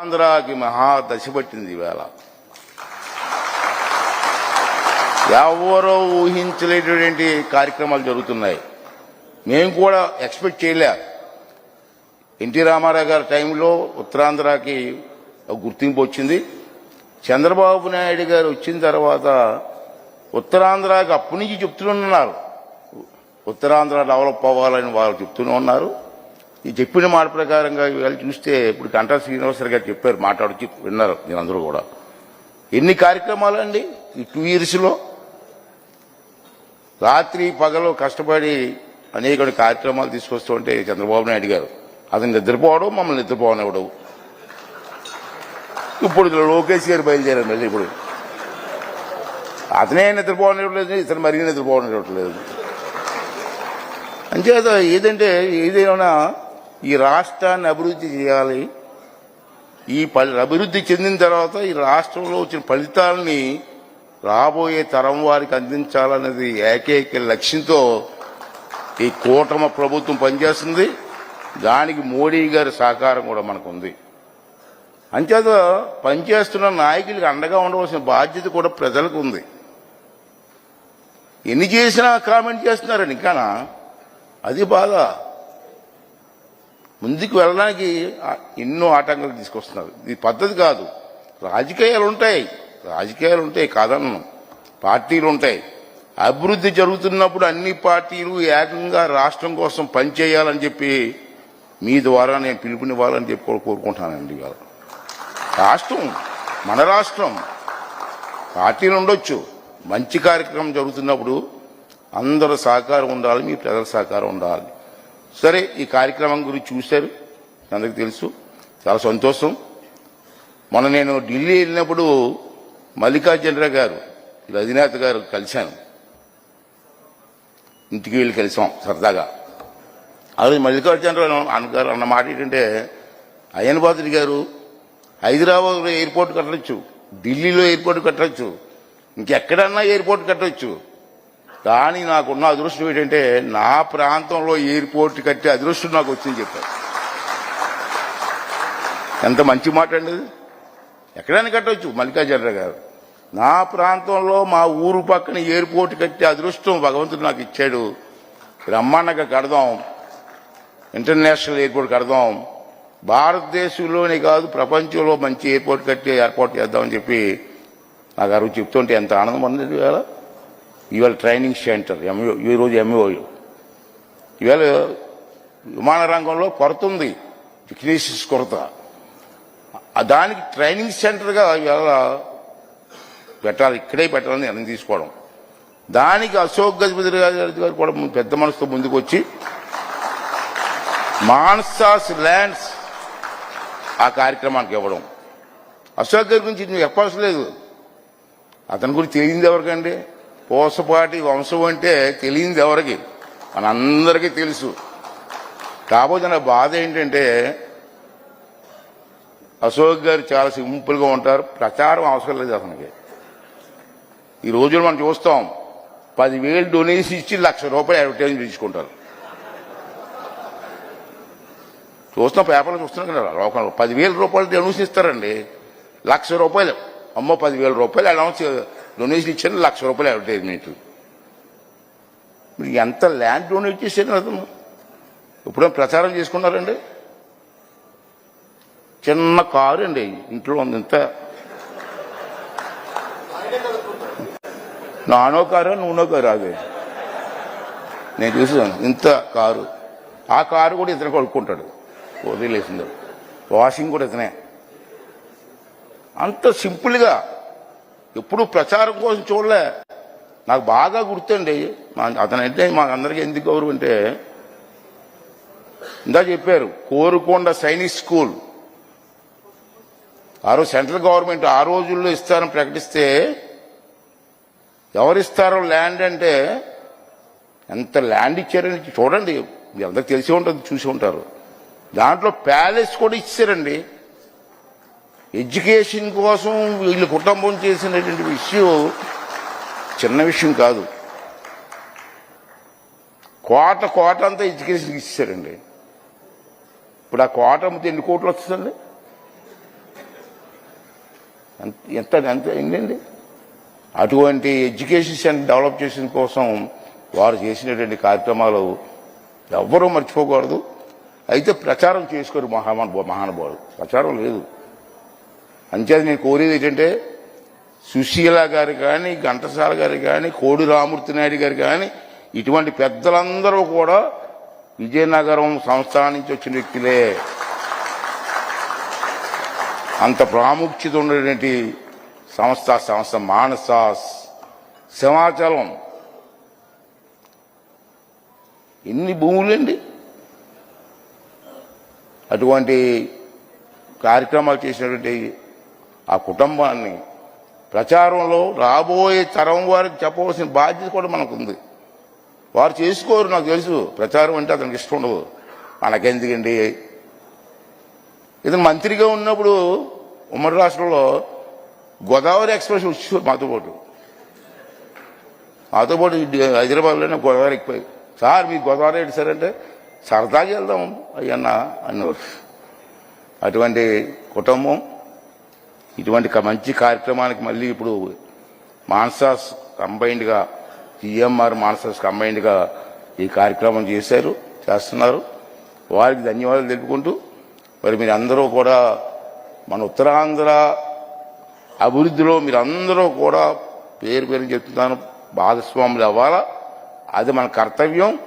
ఆంధ్రాకి మహా దశ పట్టింది ఇవాళ. ఎవరో ఊహించలేటువంటి కార్యక్రమాలు జరుగుతున్నాయి. మేము కూడా ఎక్స్పెక్ట్ చేయలే. ఎన్టీ రామారావు గారి టైంలో ఉత్తరాంధ్రకి గుర్తింపు వచ్చింది. చంద్రబాబు నాయుడు గారు వచ్చిన తర్వాత ఉత్తరాంధ్రకి అప్పటి నుంచి చెప్తూనే ఉత్తరాంధ్ర డెవలప్ అవ్వాలని వాళ్ళు చెప్తూనే ఉన్నారు. ఈ చెప్పిన మాట ప్రకారంగా ఇవాళ చూస్తే ఇప్పుడు గంటా శ్రీనివాసరావు గారు చెప్పారు మాట్లాడుచి విన్నారు నేను అందరూ కూడా. ఎన్ని కార్యక్రమాలు అండి ఈ టూ ఇయర్స్లో? రాత్రి పగలు కష్టపడి అనేక కార్యక్రమాలు తీసుకొస్తూ ఉంటే చంద్రబాబు నాయుడు గారు అతను నిద్రపోవడం మమ్మల్ని నిద్రపోనివ్వడం. ఇప్పుడు లోకేష్ గారు బయలుదేరారు మళ్ళీ ఇప్పుడు. అతనే నిద్రపోనివ్వట్లేదు ఇతను మరీ నిద్రపోనివ్వట్లేదు. అంచేత ఏదంటే ఏదైనా ఈ రాష్ట్రాన్ని అభివృద్ధి చేయాలి. ఈ ప- అభివృద్ధి చెందిన తర్వాత ఈ రాష్ట్రంలో వచ్చిన ఫలితాలని రాబోయే తరం వారికి అందించాలన్నది ఏకైక లక్ష్యంతో ఈ కూటమ ప్రభుత్వం పనిచేస్తుంది. దానికి మోడీ గారి సహకారం కూడా మనకు ఉంది అంచేత పనిచేస్తున్న నాయకులకు అండగా ఉండవలసిన బాధ్యత కూడా ప్రజలకు ఉంది ఎన్ని చేసినా కామెంట్ చేస్తున్నారని ఇంకానా అది బాధ. ముందుకు వెళ్ళడానికి ఎన్నో ఆటంకాలు తీసుకొస్తున్నారు. ఇది పద్ధతి కాదు. రాజకీయాలు ఉంటాయి. రాజకీయాలు ఉంటాయి కాదన్నాం. పార్టీలు ఉంటాయి. అభివృద్ధి జరుగుతున్నప్పుడు అన్ని పార్టీలు ఏకంగా రాష్ట్రం కోసం పనిచేయాలని చెప్పి మీ ద్వారా నేను పిలుపునివ్వాలని చెప్పి కూడా కోరుకుంటానండి ఇవాళ. రాష్ట్రం మన రాష్ట్రం పార్టీలు ఉండొచ్చు. మంచి కార్యక్రమం జరుగుతున్నప్పుడు అందరూ సహకారం ఉండాలి మీ ప్రజల సహకారం ఉండాలి. సరే ఈ కార్యక్రమం గురించి చూశారు. అందరికి తెలుసు. చాలా సంతోషం. మొన్న నేను ఢిల్లీ వెళ్ళినప్పుడు మల్లికార్జునరావు గారు వీళ్ళ అధినేత గారు కలిశాను. ఇంటికి వెళ్ళి కలిసాం సరదాగా. అలాగే మల్లికార్జునరావు అన్నగారు అన్న మాట ఏంటంటే అయ్యన్ బాద్రి గారు హైదరాబాద్లో ఎయిర్పోర్ట్ కట్టచ్చు ఢిల్లీలో ఎయిర్పోర్ట్ కట్టచ్చు ఇంకెక్కడన్నా ఎయిర్పోర్ట్ కట్టొచ్చు. కానీ నాకున్న అదృష్టం ఏంటంటే నా ప్రాంతంలో ఎయిర్పోర్ట్ కట్టే అదృష్టం నాకు వచ్చింది చెప్పారు. ఎంత మంచి మాట అండి ఎక్కడైనా కట్టవచ్చు మల్లికార్జునరావు గారు. నా ప్రాంతంలో మా ఊరు పక్కన ఎయిర్పోర్ట్ కట్టే అదృష్టం భగవంతుడు నాకు ఇచ్చాడు. బ్రహ్మాండంగా కడదాం. ఇంటర్నేషనల్ ఎయిర్పోర్ట్ కడదాం. భారతదేశంలోనే కాదు ప్రపంచంలో మంచి ఎయిర్పోర్ట్ కట్టి ఏర్పాటు చేద్దామని చెప్పి నాకు అరువు చెప్తుంటే ఎంత ఆనందం ఉంది కదా ఇవాళ ట్రైనింగ్ సెంటర్ ఎంఓ ఈరోజు ఎంఓ ఇవాళ విమాన రంగంలో కొరత ఉంది టెక్నీషియన్స్ కొరత దానికి ట్రైనింగ్ సెంటర్గా ఇవాళ పెట్టాలి ఇక్కడే పెట్టాలని నిర్ణయం తీసుకోవడం. దానికి అశోక్ గజపతి గారి గారు కూడా పెద్ద మనసుతో ముందుకు వచ్చి మాన్సాస్ ల్యాండ్స్ ఆ కార్యక్రమానికి ఇవ్వడం. అశోక్ గారి గురించి మీకు చెప్పాల్సిన లేదు. అతని గురించి తెలియంది ఎవరికండి? పోసపాటి వంశం అంటే తెలియదు ఎవరికి? మనందరికీ తెలుసు. కాకపోతే నా బాధ ఏంటంటే అశోక్ గారు చాలా సింపుల్గా ఉంటారు. ప్రచారం అవసరం లేదు అతనికి. ఈ రోజున మనం చూస్తాం పదివేలు డొనేషన్ ఇచ్చి లక్ష రూపాయలు అడ్వర్టైజ్మెంట్ తీసుకుంటారు. చూస్తాం పేపర్లో చూస్తున్నాం కదా లోకంలో పదివేల రూపాయలు డొనేషన్ ఇస్తారండి. లక్ష రూపాయలు. అమ్మో పదివేల రూపాయలు అనౌన్స్ డొనేషన్ ఇచ్చారు లక్ష రూపాయలు అడ్వర్టైజ్మెంట్ మీరు ఎంత ల్యాండ్ డొనేట్ చేశారు అతను? ఎప్పుడైనా ప్రచారం చేసుకున్నారండి? చిన్న కారు అండి ఇంట్లో ఉంది ఇంత. నానో కారు నూనో కారు అవి నేను చూసాను ఇంత కారు. ఆ కారు కూడా ఇతను కొడుకుంటాడు వదిలేసింది వాషింగ్ కూడా ఇతనే. అంత సింపుల్గా ఎప్పుడు ప్రచారం కోసం చూడలే. నాకు బాగా గుర్తండి. మా- అతనంటే మాకు అందరికీ ఎందుకు గౌరవం అంటే ఇందా చెప్పారు కోరుకొండ సైనిక్ స్కూల్. ఆ రోజు సెంట్రల్ గవర్నమెంట్ ఆ రోజుల్లో ఇస్తారని ప్రకటిస్తే ఎవరిస్తారో ల్యాండ్ అంటే ఎంత ల్యాండ్ ఇచ్చారని చూడండి. మీ అందరికి తెలిసి ఉంటుంది చూసి ఉంటారు. దాంట్లో ప్యాలెస్ కూడా ఇచ్చారండి. ఎడ్యుకేషన్ కోసం వీళ్ళు కుటుంబం చేసినటువంటి విషయం చిన్న విషయం కాదు. కోట కోట అంతా ఎడ్యుకేషన్ ఇచ్చారండి. ఇప్పుడు ఆ కోట అమ్మితే ఎన్ని కోట్లు వస్తుందండి? ఎంత ఎంత ఏంటండి అటువంటి ఎడ్యుకేషన్ సెంటర్ డెవలప్ చేసిన కోసం వారు చేసినటువంటి కార్యక్రమాలు ఎవ్వరూ మర్చిపోకూడదు. అయితే ప్రచారం చేసుకోరు మహా మహానుభావుడు ప్రచారం లేదు. అంచేది నేను కోరేది ఏంటంటే సుశీల గారు కానీ ఘంటసాల గారు కానీ కోడి రామూర్తి నాయుడు గారు కానీ ఇటువంటి పెద్దలందరూ కూడా విజయనగరం సంస్థానం నుంచి వచ్చిన వ్యక్తులే. అంత ప్రాముఖ్యత ఉన్నటువంటి సంస్థ సంస్థ మానస సింహాచలం. ఎన్ని భూములండి అటువంటి కార్యక్రమాలు చేసినటువంటి ఆ కుటుంబాన్ని. ప్రచారంలో రాబోయే తరం వారికి చెప్పవలసిన బాధ్యత కూడా మనకుంది. వారు చేసుకోరు నాకు తెలుసు. ప్రచారం అంటే అతనికి ఇష్టం ఉండదు. మనకెందుకండి? ఇతను మంత్రిగా ఉన్నప్పుడు ఉమ్మడి రాష్ట్రంలో గోదావరి ఎక్స్ప్రెస్ వచ్చి మాతో పాటు. మాతో పాటు హైదరాబాద్లోనే గోదావరి ఎక్కిపోయి. సార్ మీ గోదావరి ఏంటి సార్? అంటే సరదాగా వెళ్దాం అయ్యన్న అన్నవారు అటువంటి కుటుంబం ఇటువంటి మంచి కార్యక్రమానికి మళ్ళీ ఇప్పుడు మాన్సాస్ కంబైన్డ్గా జిఎంఆర్ మాన్సాస్ కంబైన్డ్గా ఈ కార్యక్రమం చేశారు చేస్తున్నారు. వారికి ధన్యవాదాలు తెలుపుకుంటూ మరి మీరు అందరూ కూడా మన ఉత్తరాంధ్ర అభివృద్ధిలో మీరు అందరూ కూడా పేరు పేరు చెప్తున్నాను భాగస్వాములు అవ్వాలా? అది మన కర్తవ్యం.